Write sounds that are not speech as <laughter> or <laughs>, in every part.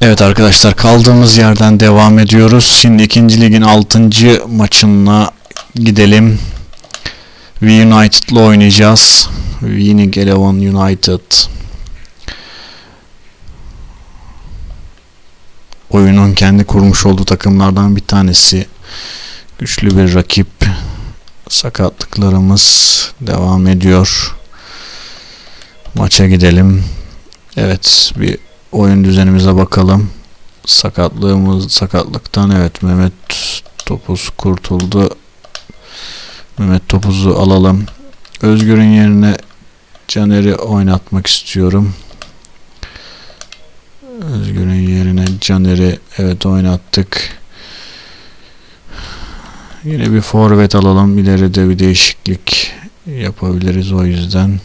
Evet arkadaşlar kaldığımız yerden devam ediyoruz. Şimdi ikinci ligin 6. maçına gidelim. We United'la oynayacağız. Winning Eleven United. Oyunun kendi kurmuş olduğu takımlardan bir tanesi. Güçlü bir rakip. Sakatlıklarımız devam ediyor. Maça gidelim. Evet bir oyun düzenimize bakalım. Sakatlığımız sakatlıktan evet Mehmet Topuz kurtuldu. Mehmet Topuz'u alalım. Özgür'ün yerine Caner'i oynatmak istiyorum. Özgür'ün yerine Caner'i evet oynattık. Yine bir forvet alalım. İleride bir değişiklik yapabiliriz o yüzden.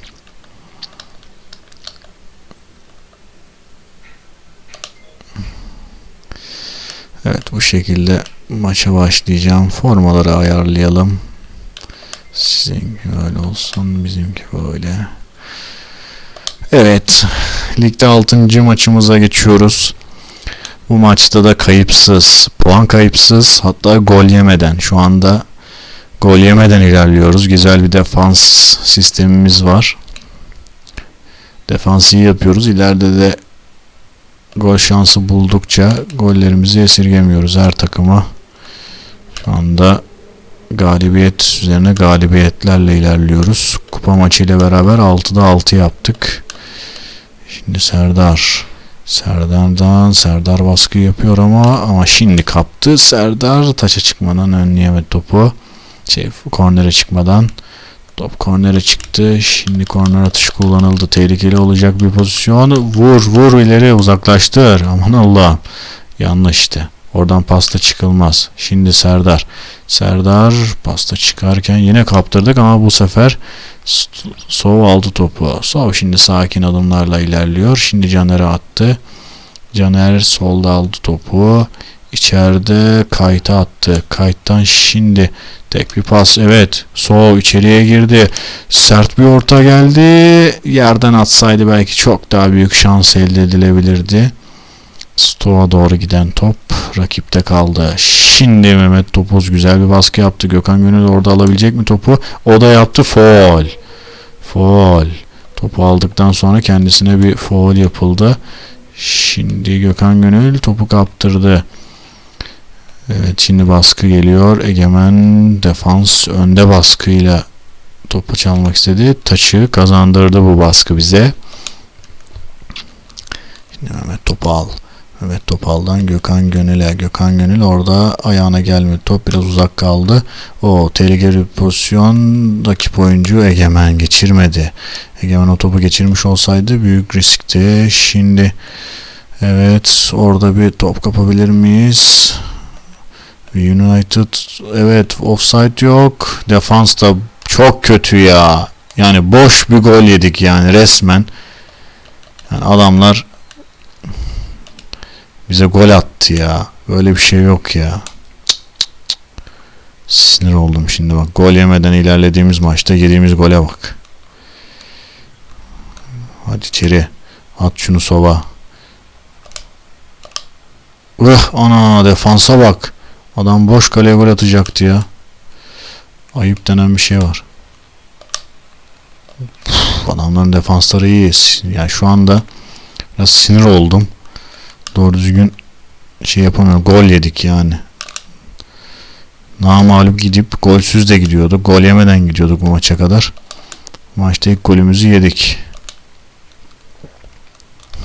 Evet bu şekilde maça başlayacağım. Formaları ayarlayalım. Sizinki böyle olsun. Bizimki böyle. Evet. Ligde 6. maçımıza geçiyoruz. Bu maçta da kayıpsız, puan kayıpsız hatta gol yemeden şu anda gol yemeden ilerliyoruz. Güzel bir defans sistemimiz var. Defansı iyi yapıyoruz. İleride de gol şansı buldukça gollerimizi esirgemiyoruz her takıma. Şu anda galibiyet üzerine galibiyetlerle ilerliyoruz. Kupa maçı ile beraber 6'da 6 yaptık. Şimdi Serdar Serdar'dan Serdar baskı yapıyor ama ama şimdi kaptı. Serdar taça çıkmadan önleyemedi topu. Şey kornere çıkmadan top kornere çıktı. Şimdi korner atışı kullanıldı. Tehlikeli olacak bir pozisyon. Vur vur ileri uzaklaştır. Aman Allah'ım. Yanlış. Oradan pasta çıkılmaz. Şimdi Serdar. Serdar pasta çıkarken yine kaptırdık ama bu sefer Sov aldı topu. Sov şimdi sakin adımlarla ilerliyor. Şimdi Caner'e attı. Caner solda aldı topu. İçeride kayta attı. Kayıttan şimdi tek bir pas. Evet. Sov içeriye girdi. Sert bir orta geldi. Yerden atsaydı belki çok daha büyük şans elde edilebilirdi. Stoğa doğru giden top rakipte kaldı. Şimdi Mehmet Topuz güzel bir baskı yaptı. Gökhan Gönül orada alabilecek mi topu? O da yaptı. Foul. Foul. Topu aldıktan sonra kendisine bir foul yapıldı. Şimdi Gökhan Gönül topu kaptırdı. Evet şimdi baskı geliyor. Egemen defans önde baskıyla topu çalmak istedi. Taçı kazandırdı bu baskı bize. Şimdi Mehmet topu al. Mehmet Topal'dan Gökhan Gönül'e. Gökhan Gönül orada ayağına gelmedi. Top biraz uzak kaldı. O tehlikeli bir pozisyon rakip oyuncu Egemen geçirmedi. Egemen o topu geçirmiş olsaydı büyük riskti. Şimdi evet orada bir top kapabilir miyiz? United evet offside yok. Defans da çok kötü ya. Yani boş bir gol yedik yani resmen. Yani adamlar bize gol attı ya. Böyle bir şey yok ya. Sinir oldum şimdi bak. Gol yemeden ilerlediğimiz maçta yediğimiz gole bak. Hadi içeri. At şunu sova. Ih ana defansa bak. Adam boş kaleye gol atacaktı ya. Ayıp denen bir şey var. Uf, adamların defansları iyi. Yani şu anda biraz sinir oldum. Doğru düzgün şey yapamıyorum. Gol yedik yani. Namalup gidip golsüz de gidiyordu. Gol yemeden gidiyorduk bu maça kadar. Maçta ilk golümüzü yedik.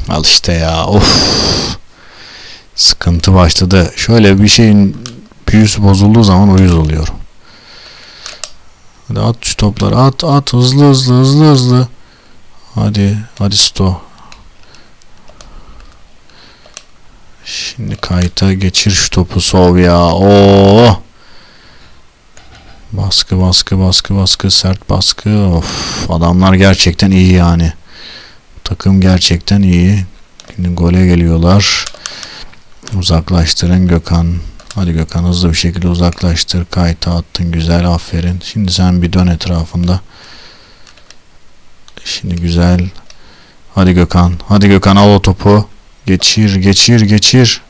Al işte ya. Of. Sıkıntı başladı. Şöyle bir şeyin büyüsü bozulduğu zaman uyuz oluyorum. Hadi at şu topları. At at hızlı hızlı hızlı hızlı. Hadi hadi sto. Şimdi kayıta geçir şu topu sov ya. Oo. Baskı baskı baskı baskı sert baskı. Of adamlar gerçekten iyi yani. Takım gerçekten iyi. Şimdi gole geliyorlar. Uzaklaştırın Gökhan. Hadi Gökhan hızlı bir şekilde uzaklaştır. Kayta attın güzel aferin. Şimdi sen bir dön etrafında. Şimdi güzel. Hadi Gökhan. Hadi Gökhan al o topu. Geçir, geçir, geçir.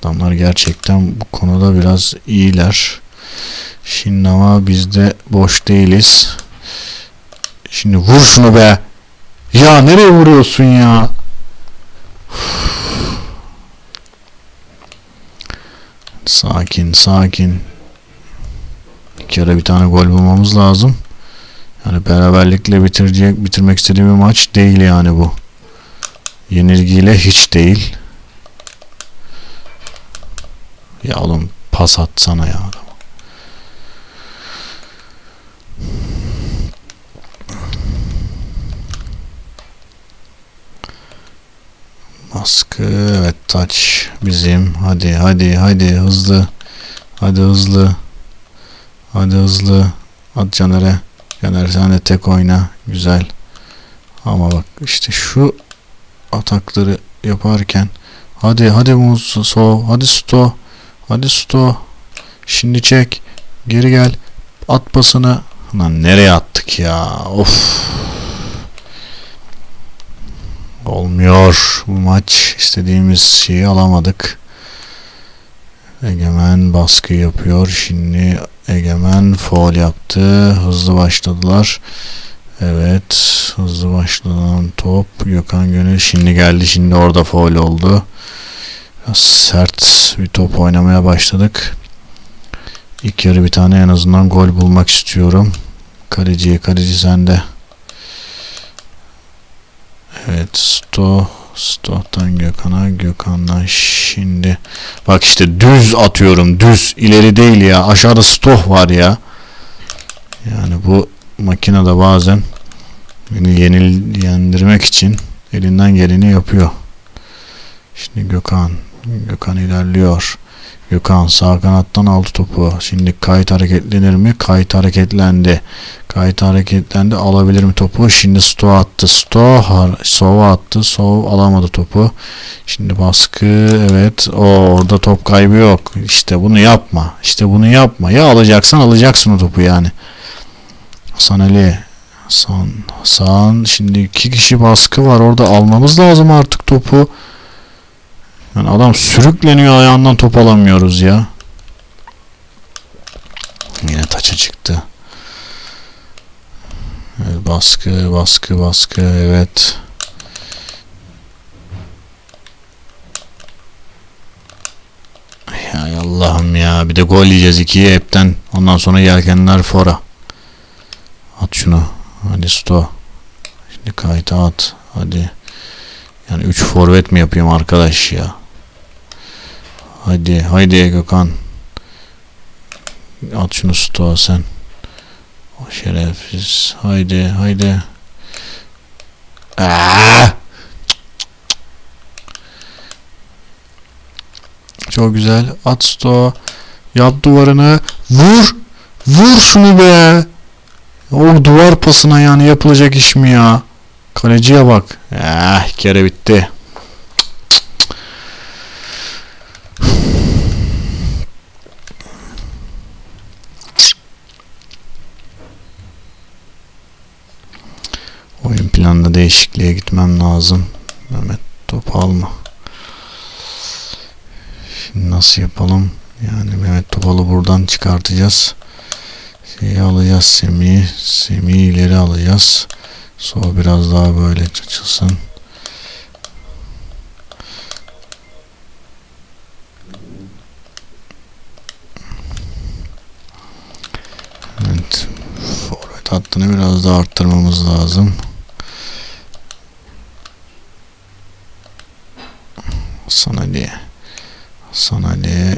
Adamlar gerçekten bu konuda biraz iyiler. Şimdi ama biz de boş değiliz. Şimdi vur şunu be. Ya nereye vuruyorsun ya? Sakin, sakin. Bir kere bir tane gol bulmamız lazım. Yani beraberlikle bitirecek, bitirmek istediğim bir maç değil yani bu. Yenilgiyle hiç değil. Ya oğlum pas atsana ya. Baskı evet taç bizim. Hadi hadi hadi hızlı. Hadi hızlı. Hadi hızlı. At Caner'e. Caner sen de tek oyna. Güzel. Ama bak işte şu atakları yaparken hadi hadi Muz so hadi Sto hadi Sto. Şimdi çek. Geri gel. At pasını. Lan nereye attık ya? Of Olmuyor bu maç. istediğimiz şeyi alamadık. Egemen baskı yapıyor. Şimdi Egemen foul yaptı. Hızlı başladılar. Evet. Hızlı başlanan top. Gökhan Gönül şimdi geldi. Şimdi orada foul oldu. Biraz sert bir top oynamaya başladık. İlk yarı bir tane en azından gol bulmak istiyorum. Kaleciye kaleci sende. Evet Sto Sto'dan Gökhan'a Gökhan'dan şimdi. Bak işte düz atıyorum düz. İleri değil ya aşağıda Stoh var ya. Yani bu makinede bazen beni yenil yendirmek için elinden geleni yapıyor. Şimdi Gökhan Gökhan ilerliyor Gökhan sağ kanattan aldı topu. Şimdi kayıt hareketlenir mi? Kayıt hareketlendi. Kayıt hareketlendi. Alabilir mi topu? Şimdi Sto attı. Sto Sova attı. Sov alamadı topu. Şimdi baskı evet. O orada top kaybı yok. İşte bunu yapma. İşte bunu yapma. Ya alacaksan alacaksın o topu yani. Hasan Ali Hasan Hasan şimdi iki kişi baskı var orada almamız lazım artık topu. Yani adam sürükleniyor ayağından top alamıyoruz ya. Yine taça çıktı. Baskı, baskı, baskı. Evet. Ya Allah'ım ya. Bir de gol yiyeceğiz ikiye hepten. Ondan sonra yelkenler fora. At şunu. Hadi sto. Şimdi kayıta at. Hadi. Yani 3 forvet mi yapayım arkadaş ya? Hadi haydi Gökhan. At şunu stoğa sen. O şerefsiz. Haydi haydi. Aa! Çok güzel. At stoğa. Yap duvarını. Vur. Vur şunu be. O duvar pasına yani yapılacak iş mi ya? Kaleciye bak. Eh kere bitti. Oyun planında değişikliğe gitmem lazım. Mehmet top alma. Şimdi nasıl yapalım? Yani Mehmet Topal'ı buradan çıkartacağız. Şeyi alacağız Semih'i. Semih'i ileri alacağız. Sonra biraz daha böyle açılsın. Evet. Forvet hattını biraz daha arttırmamız lazım. Hasan Ali. Hasan Ali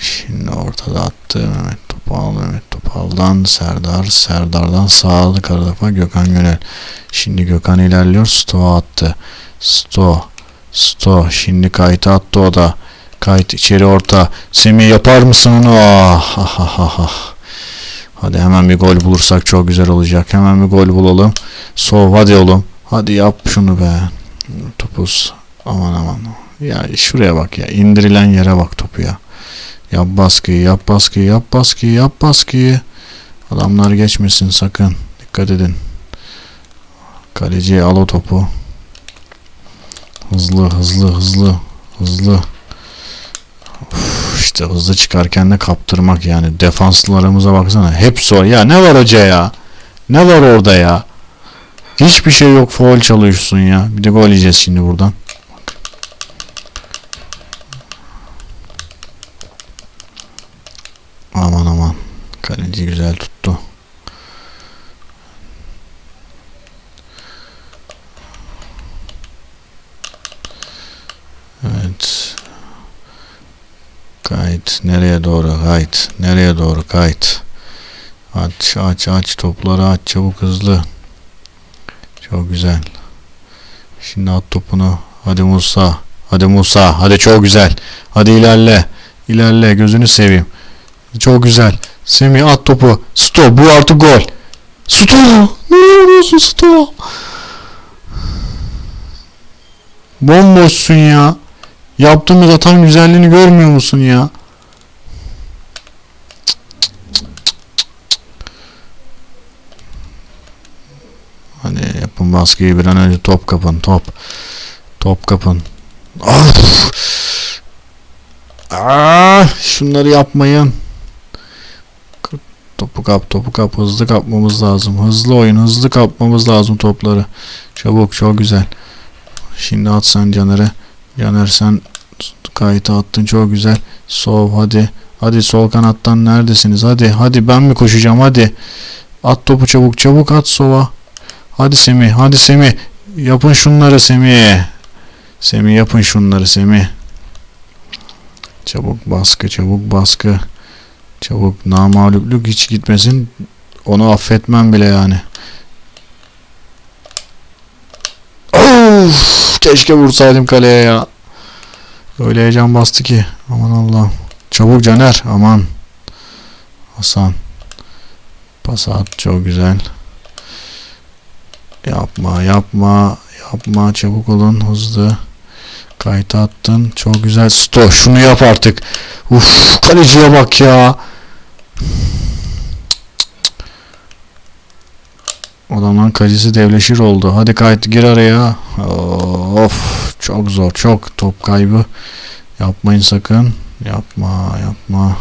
şimdi ortada attı. Mehmet Topal, Mehmet Topal'dan Serdar, Serdar'dan sağ tarafa Gökhan Gönel. Şimdi Gökhan ilerliyor. Sto attı. Sto. Sto. Şimdi kayıt attı o da. Kayıt içeri orta. Semih yapar mısın onu? Ah, ah, ah, ah. Hadi hemen bir gol bulursak çok güzel olacak. Hemen bir gol bulalım. Sov hadi oğlum. Hadi yap şunu be. Topuz. Aman aman. Ya şuraya bak ya. indirilen yere bak topu ya. Yap baskıyı, yap baskıyı, yap baskıyı, yap baskıyı. Adamlar geçmesin sakın. Dikkat edin. Kaleciye al o topu. Hızlı hızlı hızlı hızlı. Uf, işte hızlı çıkarken de kaptırmak yani. Defanslarımıza baksana. Hepsi o. Ya ne var hoca ya? Ne var orada ya? Hiçbir şey yok. Foul çalıyorsun ya. Bir de gol yiyeceğiz şimdi buradan. Aman aman. Kaleci güzel tuttu. Evet. Kayıt. Nereye doğru kayıt? Nereye doğru kayıt? Aç aç aç topları aç çabuk hızlı. Çok güzel. Şimdi at topunu. Hadi Musa. Hadi Musa. Hadi çok güzel. Hadi ilerle. İlerle gözünü seveyim. Çok güzel. Semih at topu. Sto bu artık gol. Sto. Ne yapıyorsun Sto? Bomboşsun ya. Yaptığımız atan güzelliğini görmüyor musun ya? Hadi yapın baskıyı bir an önce top kapın top. Top kapın. Of! Ah, şunları yapmayın. Topu kap, topu kap. Hızlı kapmamız lazım. Hızlı oyun, hızlı kapmamız lazım topları. Çabuk, çok güzel. Şimdi at sen Caner'e. Caner sen kayıta attın çok güzel. Sov hadi. Hadi sol kanattan neredesiniz? Hadi hadi ben mi koşacağım hadi. At topu çabuk çabuk at sova. Hadi Semih hadi Semih. Yapın şunları Semih. Semih yapın şunları Semih. Çabuk baskı çabuk baskı. Çabuk namağlupluk hiç gitmesin. Onu affetmem bile yani. Of, keşke vursaydım kaleye ya. Öyle heyecan bastı ki. Aman Allah'ım. Çabuk Caner. Aman. Hasan. Pas at. Çok güzel. Yapma yapma. Yapma. Çabuk olun. Hızlı. Kayıt attın. Çok güzel. Sto. Şunu yap artık. Uf. Kaleciye bak ya. Adamın kalecisi devleşir oldu. Hadi kayıt gir araya. Of çok zor çok top kaybı. Yapmayın sakın. Yapma yapma.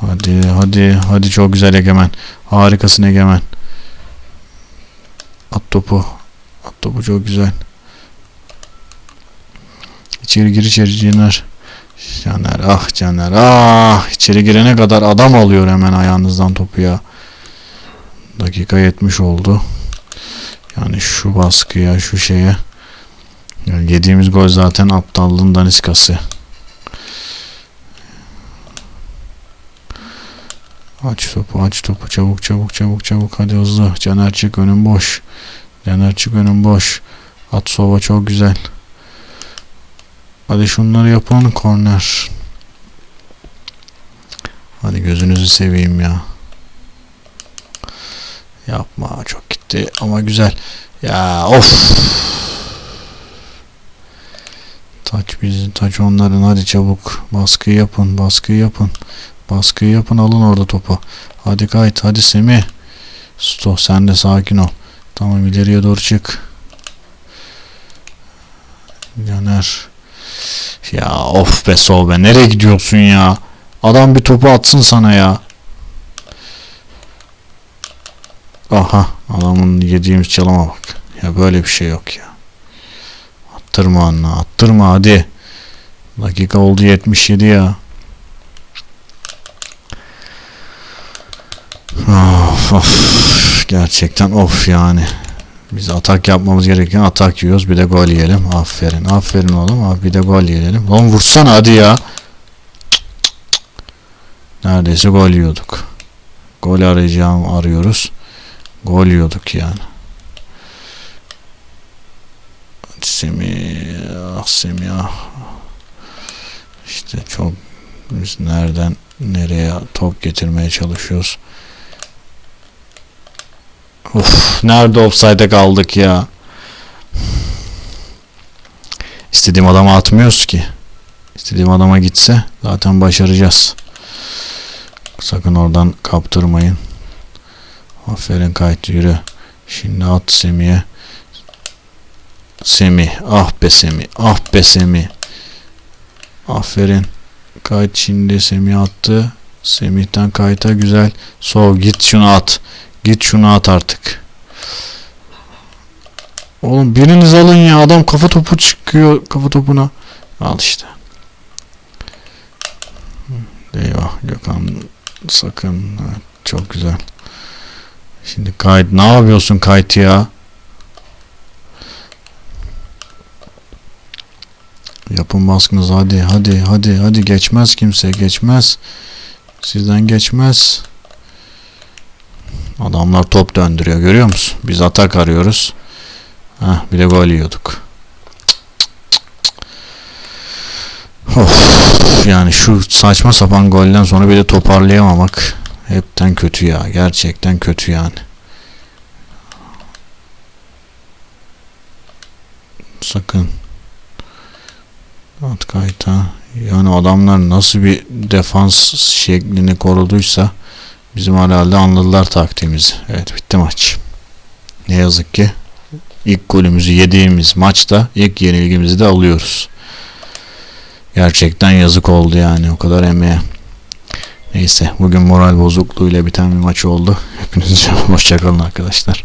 Hadi hadi hadi çok güzel Egemen. Harikasın Egemen. At topu. At topu çok güzel. İçeri gir içeri Caner. Caner ah Caner ah. içeri girene kadar adam alıyor hemen ayağınızdan topu ya. Dakika 70 oldu. Yani şu baskıya, şu şeye. Yani yediğimiz gol zaten aptallığın daniskası. Aç topu, aç topu. Çabuk, çabuk, çabuk, çabuk. Hadi hızlı. Caner çık, önün boş. Caner çık, önün boş. At sova çok güzel. Hadi şunları yapın. Korner. Hadi gözünüzü seveyim ya. Yapma çok gitti ama güzel. Ya of. Taç bizim taç onların hadi çabuk baskıyı yapın baskıyı yapın. Baskıyı yapın alın orada topu. Hadi kayıt hadi Semih. Sto sen de sakin ol. Tamam ileriye doğru çık. Caner. Ya of be sol be nereye gidiyorsun ya? Adam bir topu atsın sana ya. Aha adamın yediğimiz çalama bak. Ya böyle bir şey yok ya. Attırma anne attırma hadi. Dakika oldu 77 ya. Of, of. Gerçekten of yani. Biz atak yapmamız gereken atak yiyoruz. Bir de gol yiyelim. Aferin. Aferin oğlum. Abi bir de gol yiyelim. Lan vursana hadi ya. Neredeyse gol yiyorduk. Gol arayacağım arıyoruz. Gol yiyorduk yani. Semih, ah Semih ah. İşte çok biz nereden nereye top getirmeye çalışıyoruz. Of, nerede offside'e kaldık ya. İstediğim adama atmıyoruz ki. İstediğim adama gitse zaten başaracağız. Sakın oradan kaptırmayın. Aferin kayıt yürü. Şimdi at Semih'e. Semih. Ah be Semih. Ah be Semih. Aferin. Kayıt şimdi Semih attı. Semih'ten kayıta güzel. Sol git şunu at. Git şunu at artık. Oğlum biriniz alın ya. Adam kafa topu çıkıyor kafa topuna. Al işte. Eyvah Gökhan sakın. Evet, çok güzel. Şimdi kayıt ne yapıyorsun kayıt ya? Yapın baskınız hadi hadi hadi hadi geçmez kimse geçmez. Sizden geçmez. Adamlar top döndürüyor görüyor musun? Biz atak arıyoruz. Heh, bir de gol yiyorduk. Of, yani şu saçma sapan golden sonra bir de toparlayamamak hepten kötü ya. Gerçekten kötü yani. Sakın. At kayta. Yani adamlar nasıl bir defans şeklini koruduysa bizim herhalde anladılar taktiğimizi. Evet bitti maç. Ne yazık ki ilk golümüzü yediğimiz maçta ilk yenilgimizi de alıyoruz. Gerçekten yazık oldu yani o kadar emeğe. Neyse bugün moral bozukluğuyla biten bir maç oldu. Hepinize <laughs> hoşçakalın arkadaşlar.